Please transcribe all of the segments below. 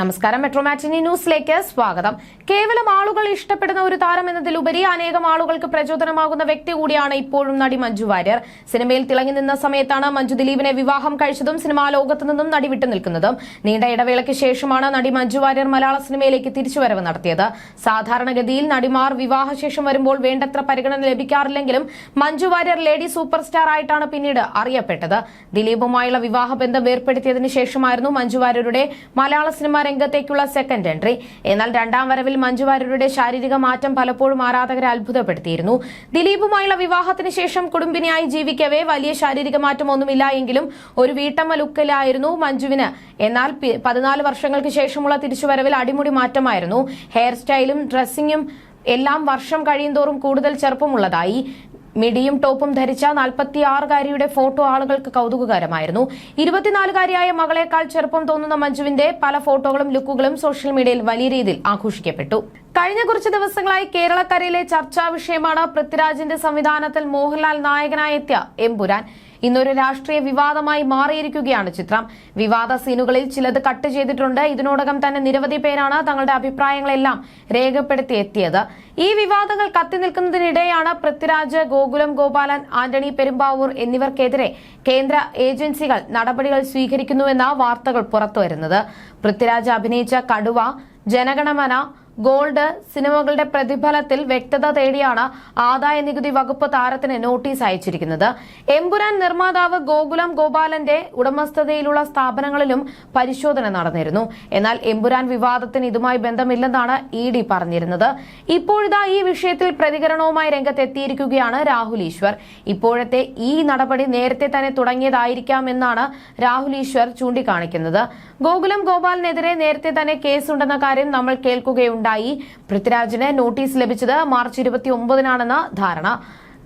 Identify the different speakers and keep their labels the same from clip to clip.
Speaker 1: നമസ്കാരം. മെട്രോ മാറ്റിനി ന്യൂസിലേക്ക് സ്വാഗതം. കേവലം ആളുകൾ ഇഷ്ടപ്പെടുന്ന ഒരു താരം എന്നതിലുപരി അനേകം ആളുകൾക്ക് പ്രചോദനമാകുന്ന വ്യക്തി കൂടിയാണ് ഇപ്പോഴും നടി മഞ്ജു വാര്യർ. സിനിമയിൽ തിളങ്ങി നിന്ന സമയത്താണ് മഞ്ജു ദിലീപിനെ വിവാഹം കഴിച്ചതും സിനിമാ ലോകത്തു നിന്നും നടി വിട്ടു നിൽക്കുന്നതും. നീണ്ട ഇടവേളയ്ക്ക് ശേഷമാണ് നടി മഞ്ജു വാര്യർ മലയാള സിനിമയിലേക്ക് തിരിച്ചുവരവ് നടത്തിയത്. സാധാരണഗതിയിൽ നടിമാർ വിവാഹശേഷം വരുമ്പോൾ വേണ്ടത്ര പരിഗണന ലഭിക്കാറില്ലെങ്കിലും Manju Warrier lady super star ആയിട്ടാണ് പിന്നീട് അറിയപ്പെട്ടത്. ദിലീപുമായുള്ള വിവാഹബന്ധം ഏർപ്പെടുത്തിയതിനു ശേഷമായിരുന്നു മഞ്ജു വാര്യരുടെ മലയാള സിനിമാ രംഗത്തേക്കുള്ള സെക്കൻഡ് എൻട്രി എന്നാൽ രണ്ടാം വരവിൽ മഞ്ജുവാര്യരുടെ ശാരീരിക മാറ്റം പലപ്പോഴും ആരാധകരെ അത്ഭുതപ്പെടുത്തിയിരുന്നു. ദിലീപുമായുള്ള വിവാഹത്തിന് ശേഷം കുടുംബിനിയായി ജീവിക്കവേ വലിയ ശാരീരിക മാറ്റമൊന്നുമില്ല എങ്കിലും ഒരു വീട്ടമ്മ ലുക്കിലായിരുന്നു മഞ്ജുവിന്. എന്നാൽ പതിനാല് വർഷങ്ങൾക്ക് ശേഷമുള്ള തിരിച്ചുവരവിൽ അടിമുടി മാറ്റമായിരുന്നു. ഹെയർ സ്റ്റൈലും ഡ്രസ്സിങ്ങും എല്ലാം വർഷം കഴിയുന്തോറും കൂടുതൽ ചെറുപ്പമുള്ളതായി. മിഡിയും ടോപ്പും ധരിച്ച നാൽപ്പത്തിയാറുകാരിയുടെ ഫോട്ടോ ആളുകൾക്ക് കൗതുകകരമായിരുന്നു. ഇരുപത്തിനാലുകാരിയായ മകളെക്കാൾ ചെറുപ്പം തോന്നുന്ന മഞ്ജുവിന്റെ പല ഫോട്ടോകളും ലുക്കുകളും സോഷ്യൽ മീഡിയയിൽ വലിയ രീതിയിൽ ആഘോഷിക്കപ്പെട്ടു. കഴിഞ്ഞ കുറച്ച് ദിവസങ്ങളായി കേരളക്കരയിലെ ചർച്ചാ വിഷയമാണ് പൃഥ്വിരാജിന്റെ സംവിധാനത്തിൽ മോഹൻലാൽ നായകനായി എത്തിയ എമ്പുരാൻ ഇന്നൊരു രാഷ്ട്രീയ വിവാദമായി മാറിയിരിക്കുകയാണ് ചിത്രം. വിവാദ സീനുകളിൽ ചിലത് കട്ട് ചെയ്തിട്ടുണ്ട്. ഇതിനോടകം തന്നെ നിരവധി പേരാണ് തങ്ങളുടെ അഭിപ്രായങ്ങളെല്ലാം രേഖപ്പെടുത്തി എത്തിയത്. ഈ വിവാദങ്ങൾ കത്തി നിൽക്കുന്നതിനിടെയാണ് പൃഥ്വിരാജ് ഗോകുലം ഗോപാലൻ ആന്റണി പെരുമ്പാവൂർ എന്നിവർക്കെതിരെ കേന്ദ്ര ഏജൻസികൾ നടപടികൾ സ്വീകരിക്കുന്നുവെന്ന വാർത്തകൾ പുറത്തുവരുന്നത്. പൃഥ്വിരാജ് അഭിനയിച്ച കടുവ ജനഗണമന ഗോൾഡ് സിനിമകളുടെ പ്രതിഫലത്തിൽ വ്യക്തത തേടിയാണ് ആദായ നികുതി വകുപ്പ് താരത്തിന് നോട്ടീസ് അയച്ചിരിക്കുന്നത്. എമ്പുരാൻ നിർമ്മാതാവ് ഗോകുലം ഗോപാലന്റെ ഉടമസ്ഥതയിലുള്ള സ്ഥാപനങ്ങളിലും പരിശോധന നടന്നിരുന്നു. എന്നാൽ എമ്പുരാൻ വിവാദത്തിന് ഇതുമായി ബന്ധമില്ലെന്നാണ് ഇ ഡി പറഞ്ഞിരുന്നത്. ഇപ്പോഴിതാ ഈ വിഷയത്തിൽ പ്രതികരണവുമായി രംഗത്തെത്തിയിരിക്കുകയാണ് രാഹുൽ ഈശ്വർ. ഇപ്പോഴത്തെ ഈ നടപടി നേരത്തെ തന്നെ തുടങ്ങിയതായിരിക്കാമെന്നാണ് രാഹുൽ ഈശ്വർ ചൂണ്ടിക്കാണിക്കുന്നത്. ഗോകുലം ഗോപാലിനെതിരെ നേരത്തെ തന്നെ കേസുണ്ടെന്ന കാര്യം നമ്മൾ കേൾക്കുകയുണ്ടായി പൃഥ്വിരാജിന് നോട്ടീസ് ലഭിച്ചത് മാർച്ച് ഇരുപത്തി ഒമ്പതിനാണെന്ന് ധാരണ.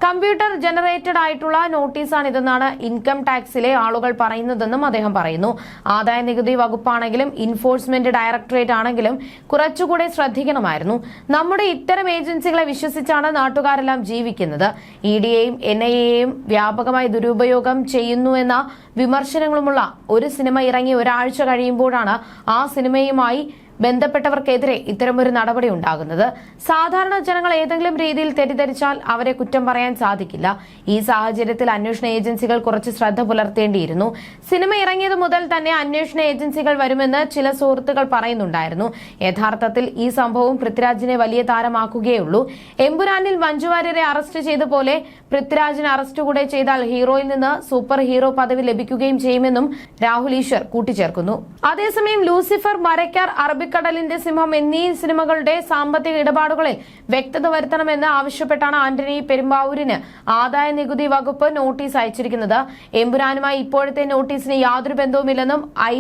Speaker 1: കമ്പ്യൂട്ടർ ജനറേറ്റഡ് ആയിട്ടുള്ള നോട്ടീസാണിതെന്നാണ് ഇൻകം ടാക്സിലെ ആളുകൾ പറയുന്നതെന്നും അദ്ദേഹം പറയുന്നു. ആദായ നികുതി വകുപ്പാണെങ്കിലും ഇൻഫോഴ്സ്മെന്റ് ഡയറക്ടറേറ്റ് ആണെങ്കിലും കുറച്ചുകൂടെ ശ്രദ്ധിക്കണമായിരുന്നു. നമ്മുടെ ഇത്തരം ഏജൻസികളെ വിശ്വസിച്ചാണ് നാട്ടുകാരെല്ലാം ജീവിക്കുന്നത്. ഇ ഡിയെയും എയും വ്യാപകമായി ദുരുപയോഗം ചെയ്യുന്നുവെന്ന വിമർശനങ്ങളുമുള്ള ഒരു സിനിമ ഇറങ്ങി ഒരാഴ്ച കഴിയുമ്പോഴാണ് ആ സിനിമയുമായി ബന്ധപ്പെട്ടവർക്കെതിരെ ഇത്തരമൊരു നടപടി ഉണ്ടാകുന്നത്. സാധാരണ ജനങ്ങൾ ഏതെങ്കിലും രീതിയിൽ തെറ്റിദ്ധരിച്ചാൽ അവരെ കുറ്റം പറയാൻ സാധിക്കില്ല. ഈ സാഹചര്യത്തിൽ അന്വേഷണ ഏജൻസികൾ കുറച്ച് ശ്രദ്ധ പുലർത്തേണ്ടിയിരുന്നു. സിനിമ ഇറങ്ങിയത് മുതൽ തന്നെ അന്വേഷണ ഏജൻസികൾ വരുമെന്ന് ചില സുഹൃത്തുക്കൾ പറയുന്നുണ്ടായിരുന്നു. യഥാർത്ഥത്തിൽ ഈ സംഭവം പൃഥ്വിരാജിനെ വലിയ താരമാക്കുകയുള്ളൂ എമ്പുരാനിൽ മഞ്ജുവാര്യരെ അറസ്റ്റ് ചെയ്ത പോലെ പൃഥ്വിരാജിനെ അറസ്റ്റ് കൂടെ ചെയ്താൽ ഹീറോയിൽ നിന്ന് സൂപ്പർ ഹീറോ പദവി ലഭിക്കുകയും ചെയ്യുമെന്നും രാഹുൽ ഈശ്വർ കൂട്ടിച്ചേർക്കുന്നു. അതേസമയം ലൂസിഫർ മരക്കാർ അറബിക്കടലിന്റെ സിംഹം എന്നീ സിനിമകളുടെ സാമ്പത്തിക ഇടപാടുകളിൽ വ്യക്തത വരുത്തണമെന്ന് ആവശ്യപ്പെട്ടാണ് ആന്റണി പെരുമ്പാവൂരിന് ആദായ നികുതി വകുപ്പ് നോട്ടീസ് അയച്ചിരിക്കുന്നത്. എമ്പുരാനുമായി ഇപ്പോഴത്തെ നോട്ടീസിന് യാതൊരു ബന്ധവുമില്ലെന്നും ഐ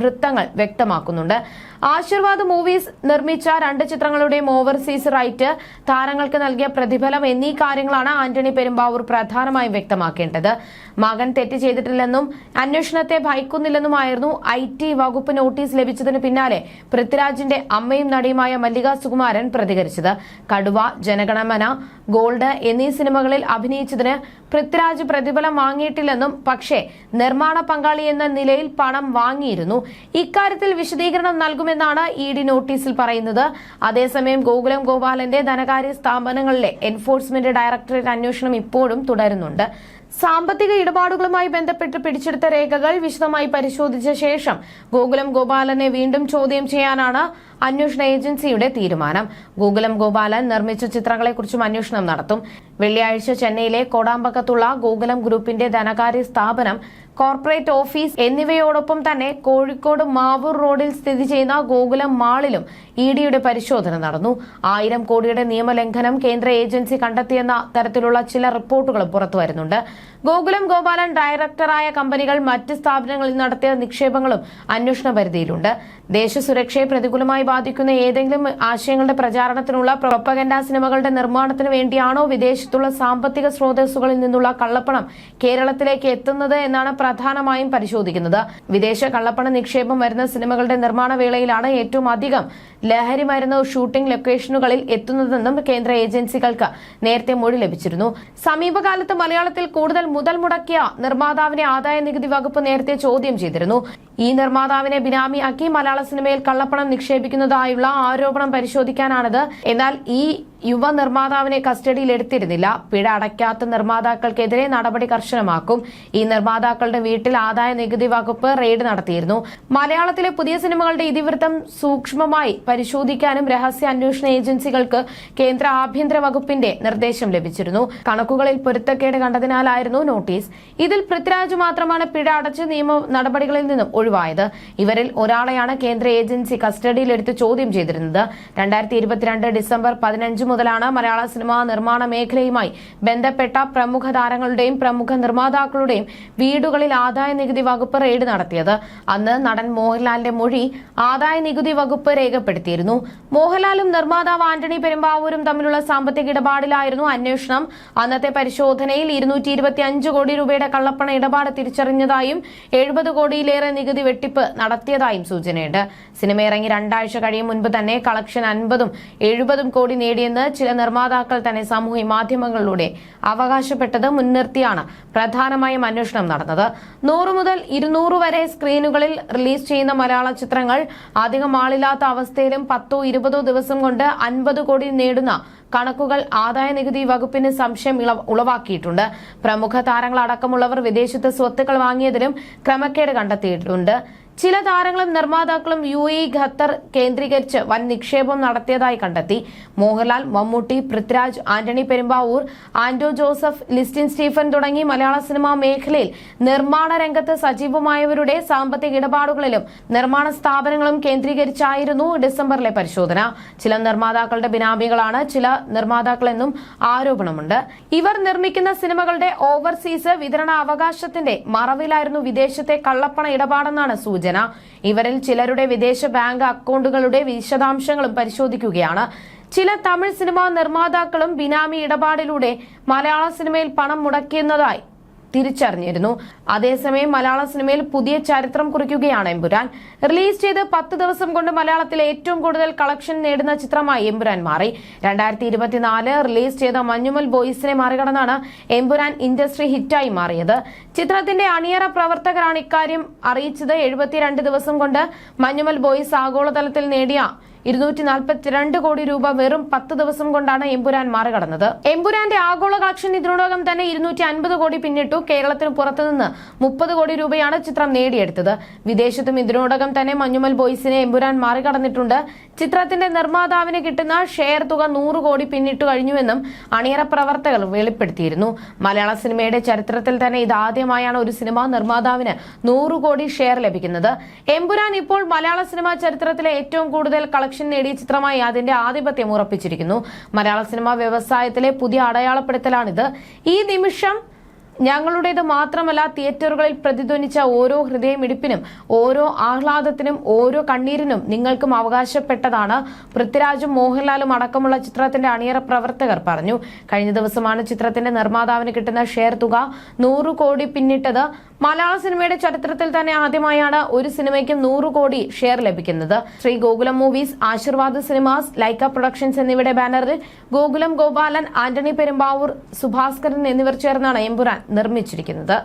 Speaker 1: വൃത്തങ്ങൾ വ്യക്തമാക്കുന്നുണ്ട്. ആശീർവാദ് മൂവീസ് നിർമ്മിച്ച രണ്ട് ചിത്രങ്ങളുടെയും ഓവർസീസ് റൈറ്റ് താരങ്ങൾക്ക് നൽകിയ പ്രതിഫലം എന്നീ കാര്യങ്ങളാണ് ആന്റണി പെരുമ്പാവൂർ പ്രധാനമായും വ്യക്തമാക്കേണ്ടത്. മകൻ തെറ്റ് ചെയ്തിട്ടില്ലെന്നും അന്വേഷണത്തെ ഭയക്കുന്നില്ലെന്നുമായിരുന്നു ഐ ടി വകുപ്പ് നോട്ടീസ് ലഭിച്ചതിന് പിന്നാലെ പൃഥ്വിരാജിന്റെ അമ്മയും നടിയുമായ മല്ലിക സുകുമാരൻ പ്രതികരിച്ചത്. കടുവ ജനഗണമന ഗോൾഡ് എന്നീ സിനിമകളിൽ അഭിനയിച്ചതിന് പൃഥ്വിരാജ് പ്രതിഫലം വാങ്ങിയിട്ടില്ലെന്നും പക്ഷേ നിർമ്മാണ പങ്കാളി എന്ന നിലയിൽ പണം വാങ്ങിയിരുന്നു. ഇക്കാര്യത്തിൽ വിശദീകരണം നൽകുമെന്നാണ് ഇ ഡി നോട്ടീസിൽ പറയുന്നത്. അതേസമയം ഗോകുലം ഗോപാലന്റെ ധനകാര്യ സ്ഥാപനങ്ങളിലെ എൻഫോഴ്സ്മെന്റ് ഡയറക്ടറേറ്റ് അന്വേഷണം ഇപ്പോഴും തുടരുന്നുണ്ട്. സാമ്പത്തിക ഇടപാടുകളുമായി ബന്ധപ്പെട്ട് പിടിച്ചെടുത്ത രേഖകൾ വിശദമായി പരിശോധിച്ച ശേഷം ഗോകുലം ഗോപാലനെ വീണ്ടും ചോദ്യം ചെയ്യാനാണ് അന്വേഷണ ഏജൻസിയുടെ തീരുമാനം. ഗോകുലം ഗോപാലൻ നിർമ്മിച്ച ചിത്രങ്ങളെക്കുറിച്ചും അന്വേഷണം നടത്തും. വെള്ളിയാഴ്ച ചെന്നൈയിലെ കോടാമ്പക്കത്തുള്ള ഗോകുലം ഗ്രൂപ്പിന്റെ ധനകാര്യ സ്ഥാപനം കോർപ്പറേറ്റ് ഓഫീസ് എന്നിവയോടൊപ്പം തന്നെ കോഴിക്കോട് മാവൂർ റോഡിൽ സ്ഥിതി ചെയ്യുന്ന ഗോകുലം മാളിലും ഇ ഡിയുടെ പരിശോധന നടന്നു. ആയിരം കോടിയുടെ നിയമലംഘനം കേന്ദ്ര ഏജൻസി കണ്ടെത്തിയെന്ന തരത്തിലുള്ള ചില റിപ്പോർട്ടുകളും പുറത്തുവരുന്നുണ്ട് ഗോകുലം ഗോപാലൻ ഡയറക്ടറായ കമ്പനികൾ മറ്റ് സ്ഥാപനങ്ങളിൽ നടത്തിയ നിക്ഷേപങ്ങളും അന്വേഷണ പരിധിയിലുണ്ട്. ദേശസുരക്ഷയെ പ്രതികൂലമായി ബാധിക്കുന്ന ഏതെങ്കിലും ആശയങ്ങളുടെ പ്രചാരണത്തിനുള്ള പ്രൊപ്പഗൻഡ സിനിമകളുടെ നിർമ്മാണത്തിന് വേണ്ടിയാണോ വിദേശത്തുള്ള സാമ്പത്തിക സ്രോതസ്സുകളിൽ നിന്നുള്ള കള്ളപ്പണം കേരളത്തിലേക്ക് എത്തുന്നത് എന്നാണ് പ്രധാനമായും പരിശോധിക്കുന്നത്. വിദേശ കള്ളപ്പണ നിക്ഷേപം വരുന്ന സിനിമകളുടെ നിർമ്മാണ വേളയിലാണ് ഏറ്റവും അധികം ലഹരി മരുന്ന് ഷൂട്ടിംഗ് ലൊക്കേഷനുകളിൽ എത്തുന്നതെന്നും കേന്ദ്ര ഏജൻസികൾക്ക് നേരത്തെ മൊഴി ലഭിച്ചിരുന്നു. സമീപകാലത്ത് മലയാളത്തിൽ കൂടുതൽ മുതൽ മുടക്കിയ നിർമ്മാതാവിനെ ആദായ നികുതി വകുപ്പ് നേരത്തെ ചോദ്യം ചെയ്തിരുന്നു. ഈ നിർമ്മാതാവിനെ ബിനാമിയാക്കി മലയാള സിനിമയിൽ കള്ളപ്പണം നിക്ഷേപിക്കുന്നതായുള്ള ആരോപണം പരിശോധിക്കാനാണിത്. എന്നാൽ ഈ യുവ നിർമ്മാതാവിനെ കസ്റ്റഡിയിൽ എടുത്തിരുന്നില്ല. പിഴ അടയ്ക്കാത്ത നിർമ്മാതാക്കൾക്കെതിരെ നടപടി കർശനമാക്കും. ഈ നിർമ്മാതാക്കളുടെ വീട്ടിൽ ആദായ നികുതി വകുപ്പ് റെയ്ഡ് നടത്തിയിരുന്നു. മലയാളത്തിലെ പുതിയ സിനിമകളുടെ ഇതിവൃത്തം സൂക്ഷ്മമായി പരിശോധിക്കാനും രഹസ്യ അന്വേഷണ ഏജൻസികൾക്ക് കേന്ദ്ര ആഭ്യന്തര വകുപ്പിന്റെ നിർദ്ദേശം ലഭിച്ചിരുന്നു. കണക്കുകളിൽ പൊരുത്തക്കേട് കണ്ടതിനാലായിരുന്നു നോട്ടീസ്. ഇതിൽ പൃഥ്വിരാജ് മാത്രമാണ് പിഴ അടച്ച് നിയമ നടപടികളിൽ നിന്നും ഒഴിവായത്. ഇവരിൽ ഒരാളെയാണ് കേന്ദ്ര ഏജൻസി കസ്റ്റഡിയിലെടുത്ത് ചോദ്യം ചെയ്തിരുന്നത്. രണ്ടായിരത്തി ഇരുപത്തിരണ്ട് ഡിസംബർ പതിനഞ്ച് മുതലാണ് മലയാള സിനിമാ നിർമ്മാണ മേഖലയുമായി ബന്ധപ്പെട്ട പ്രമുഖ താരങ്ങളുടെയും പ്രമുഖ നിർമ്മാതാക്കളുടെയും വീടുകളിൽ ആദായ നികുതി വകുപ്പ് റെയ്ഡ് നടത്തിയത്. അന്ന് നടൻ മോഹൻലാലിന്റെ മൊഴി ആദായ നികുതി വകുപ്പ് രേഖപ്പെടുത്തിയിരുന്നു. മോഹൻലാലും നിർമ്മാതാവ് ആന്റണി പെരുമ്പാവൂരും തമ്മിലുള്ള സാമ്പത്തിക ഇടപാടിലായിരുന്നു അന്വേഷണം. അന്നത്തെ പരിശോധനയിൽ ഇരുന്നൂറ്റി ഇരുപത്തി അഞ്ച് കോടി രൂപയുടെ കള്ളപ്പണ ഇടപാട് തിരിച്ചറിഞ്ഞതായും എഴുപത് കോടിയിലേറെ നികുതി വെട്ടിപ്പ് നടത്തിയതായും സൂചനയുണ്ട്. സിനിമ ഇറങ്ങി രണ്ടാഴ്ച കഴിയും മുൻപ് തന്നെ കളക്ഷൻ അൻപതും എഴുപതും കോടി നേടിയെന്ന് ചില നിർമ്മാതാക്കൾ തന്നെ സാമൂഹ്യ മാധ്യമങ്ങളിലൂടെ അവകാശപ്പെട്ടത് മുൻനിർത്തിയാണ് പ്രധാനമായും അന്വേഷണം നടന്നത്. നൂറ് മുതൽ ഇരുന്നൂറ് വരെ സ്ക്രീനുകളിൽ റിലീസ് ചെയ്യുന്ന മലയാള ചിത്രങ്ങൾ അധികം ആളില്ലാത്ത അവസ്ഥയിലും പത്തോ ഇരുപതോ ദിവസം കൊണ്ട് അൻപത് കോടി നേടുന്ന കണക്കുകൾ ആദായ നികുതി വകുപ്പിന് സംശയം ഉളവാക്കിയിട്ടുണ്ട്. പ്രമുഖ താരങ്ങളടക്കമുള്ളവർ വിദേശത്ത് സ്വത്തുക്കൾ വാങ്ങിയതിലും ക്രമക്കേട് കണ്ടെത്തിയിട്ടുണ്ട്. ചില താരങ്ങളും നിർമ്മാതാക്കളും യു എ ഖത്തർ കേന്ദ്രീകരിച്ച് വൻ നിക്ഷേപം നടത്തിയതായി കണ്ടെത്തി. മോഹൻലാൽ മമ്മൂട്ടി പൃഥ്വിരാജ് ആന്റണി പെരുമ്പാവൂർ ആന്റോ ജോസഫ് ലിസ്റ്റിൻ സ്റ്റീഫൻ തുടങ്ങി മലയാള സിനിമാ മേഖലയിൽ നിർമ്മാണ രംഗത്ത് സജീവമായവരുടെ സാമ്പത്തിക ഇടപാടുകളിലും നിർമ്മാണ സ്ഥാപനങ്ങളും കേന്ദ്രീകരിച്ചായിരുന്നു ഡിസംബറിലെ പരിശോധന. ചില നിർമ്മാതാക്കളുടെ ബിനാമികളാണ് ചില നിർമ്മാതാക്കളെന്നും ആരോപണമുണ്ട്. ഇവർ നിർമ്മിക്കുന്ന സിനിമകളുടെ ഓവർസീസ് വിതരണ അവകാശത്തിന്റെ മറവിലായിരുന്നു വിദേശത്തെ കള്ളപ്പണ ഇടപാടെന്നാണ് സൂചന. ഇവരിൽ ചിലരുടെ വിദേശ ബാങ്ക് അക്കൗണ്ടുകളുടെ വിശദാംശങ്ങളും പരിശോധിക്കുകയാണ്. ചില തമിഴ് സിനിമാ നിർമ്മാതാക്കളും ബിനാമി ഇടപാടിലൂടെ മലയാള സിനിമയിൽ പണം മുടക്കിയെന്നതായി തിരിച്ചറിഞ്ഞിരുന്നു. അതേസമയം മലയാള സിനിമയിൽ പുതിയ ചരിത്രം കുറിക്കുകയാണ് എമ്പുരാൻ. റിലീസ് ചെയ്ത് പത്ത് ദിവസം കൊണ്ട് മലയാളത്തിലെ ഏറ്റവും കൂടുതൽ കളക്ഷൻ നേടുന്ന ചിത്രമായി എമ്പുരാൻ മാറി. രണ്ടായിരത്തി ഇരുപത്തിനാല് റിലീസ് ചെയ്ത മഞ്ഞുമൽ ബോയ്സിനെ മറികടന്നാണ് എമ്പുരാൻ ഇൻഡസ്ട്രി ഹിറ്റായി മാറിയത്. ചിത്രത്തിന്റെ അണിയറ പ്രവർത്തകരാണ് ഇക്കാര്യം അറിയിച്ചത്. എഴുപത്തിരണ്ട് ദിവസം കൊണ്ട് മഞ്ഞുമൽ ബോയ്സ് ആഗോളതലത്തിൽ നേടിയ ഇരുന്നൂറ്റി നാൽപ്പത്തിരണ്ട് കോടി രൂപ വെറും പത്ത് ദിവസം കൊണ്ടാണ് എമ്പുരാൻ മറികടന്നത്. എമ്പുരാന്റെ ആഗോള കളക്ഷൻ ഇതിനോടകം തന്നെ ഇരുന്നൂറ്റി അൻപത് കോടി പിന്നിട്ടു കേരളത്തിന് പുറത്തുനിന്ന് മുപ്പത് കോടി രൂപയാണ് ചിത്രം നേടിയെടുത്തത്. വിദേശത്തും ഇതിനോടകം തന്നെ മഞ്ഞുമൽ ബോയ്സിനെ എമ്പുരാൻ മറികടന്നിട്ടുണ്ട്. ചിത്രത്തിന്റെ നിർമ്മാതാവിന് കിട്ടുന്ന ഷെയർ തുക നൂറ് കോടി പിന്നിട്ടു കഴിഞ്ഞുവെന്നും അണിയറ പ്രവർത്തകർ വെളിപ്പെടുത്തിയിരുന്നു. മലയാള സിനിമയുടെ ചരിത്രത്തിൽ തന്നെ ഇതാദ്യമായാണ് ഒരു സിനിമാ നിർമ്മാതാവിന് നൂറ് കോടി ഷെയർ ലഭിക്കുന്നത്. എമ്പുരാൻ ഇപ്പോൾ മലയാള സിനിമാ ചരിത്രത്തിലെ ഏറ്റവും കൂടുതൽ കളക്ഷൻ നേടിയ ചിത്രമായി അതിന്റെ ആധിപത്യം ഉറപ്പിച്ചിരിക്കുന്നു. മലയാള സിനിമാ വ്യവസായത്തിലെ പുതിയ അടയാളപ്പെടുത്തലാണിത്. ഈ നിമിഷം ഞങ്ങളുടേത് മാത്രമല്ല തിയേറ്ററുകളിൽ പ്രതിധ്വനിച്ച ഓരോ ഹൃദയമിടിപ്പിനും ഓരോ ആഹ്ലാദത്തിനും ഓരോ കണ്ണീരിനും നിങ്ങൾക്കും അവകാശപ്പെട്ടതാണ് പൃഥ്വിരാജും മോഹൻലാലും അടക്കമുള്ള ചിത്രത്തിന്റെ അണിയറ പ്രവർത്തകർ പറഞ്ഞു. കഴിഞ്ഞ ദിവസമാണ് ചിത്രത്തിന്റെ നിർമ്മാതാവിന് കിട്ടുന്ന ഷെയർ തുക നൂറ് കോടി പിന്നിട്ടത്. മലയാള സിനിമയുടെ ചരിത്രത്തിൽ തന്നെ ആദ്യമായാണ് ഒരു സിനിമയ്ക്കും നൂറ് കോടി ഷെയർ ലഭിക്കുന്നത്. Shri Gokulam movies Aashirvad cinemas Lyca productions എന്നിവയുടെ ബാനറിൽ ഗോകുലം ഗോപാലൻ ആന്റണി പെരുമ്പാവൂർ സുഭാസ്കരൻ എന്നിവർ ചേർന്നാണ് എമ്പുരാൻ. നിർമ്മിച്ചിരിക്കുന്നത്.